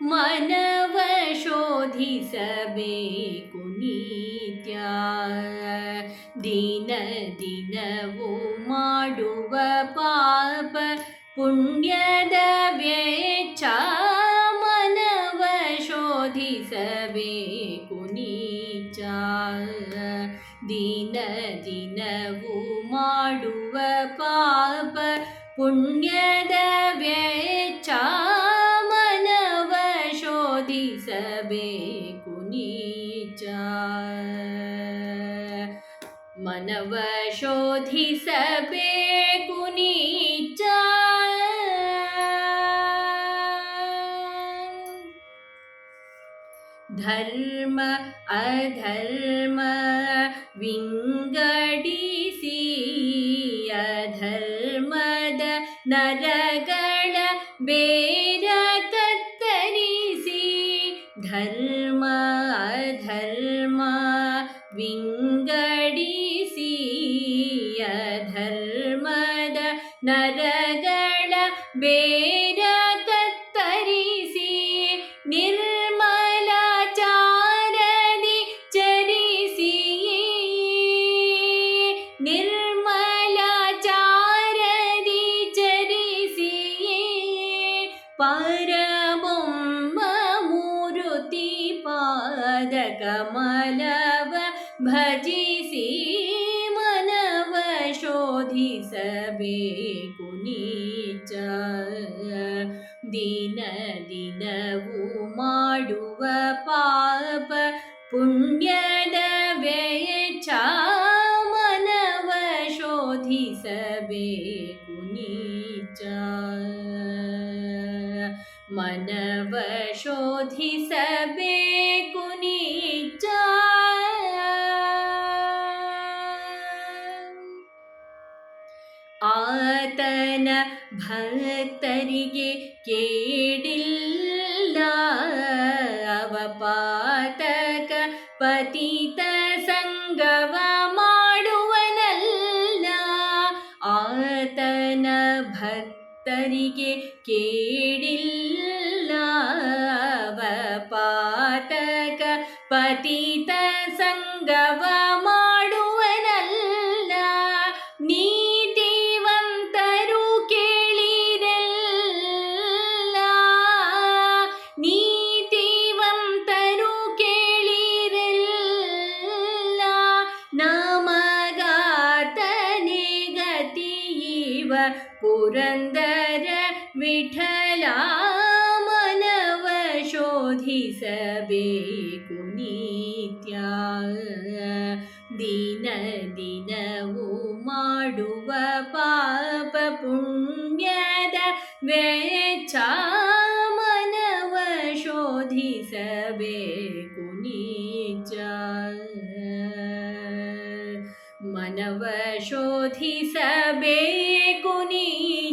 ಮನವ ಶೋಧಿಸಬೇಕು ನಿತ್ಯ ದಿನ ದಿನವೂ ಮಾಡುವ ಪಾಪ ಪುಣ್ಯದ ವೆಚ್ಚ ಮನವ ಶೋಧಿಸಬೇಕು ನೀಚ ದಿನ ದಿನವೂ ಮಾಡುವ ಪಾಪ ಪುಣ್ಯದ ವೆಚ್ಚ ಮನವ ಶೋಧಿಸಬೇಕು ನೀಚ ಮನವ ಶೋಧಿಸಬೇಕು ನೀಚ ಧರ್ಮ ಅಧರ್ಮ ವಿಂಗಡಿಸಿ ಅಧರ್ಮದ ನರಗಳ ಬೇರ ಧರ್ಮ ಅಧರ್ಮ ವಿಂಗಡಿಸಿ ಅಧರ್ಮದ ನರಗಳ ಬೇರ ಕತ್ತರಿಸಿ ನಿರ್ಮಲಾಚಾರದಿ ಚರಿಸಿ ನಿರ್ಮಲಾಚಾರದಿ ಪಾದ ಕಮಲವ ಭಜಿಸಿ ಮನವ ಶೋಧಿಸಬೇಕು ನೀಚ ದಿನ ದಿನವೂ ಮಾಡುವ ಪಾಪ ಪುಣ್ಯದ ವೆಚ್ಚ ಮನವ ಶೋಧಿಸಬೇಕು ನೀಚ ಮನವ ಶೋಧಿಸಬೇಕು ನೀಚ ಆತನ ಭಕ್ತರಿಗೆ ಕೇಳಿಲ್ಲ ಅವಪಾತಕ ಪತಿತ ಸಂಗವ ಮಾಡುವನಲ್ಲ ಆತನ ಭಕ್ತರಿಗೆ ಕೇಳಿಲ್ಲ ಅವಪಾತಕ ಪತಿತ ಸಂಗವ ಗತಿಯಿವ ಪುರಂದರ ವಿಠಲ ಮನವ ಶೋಧಿಸಬೇಕು ನಿತ್ಯ ದಿನ ದಿನವೂ ಮಾಡುವ ಪಾಪ ಪುಣ್ಯದ ವೆಚ್ಚ ಮನವ ಶೋಧಿಸಬೇಕು ಮನವ ಶೋಧಿಸಬೇಕು ನೀಚ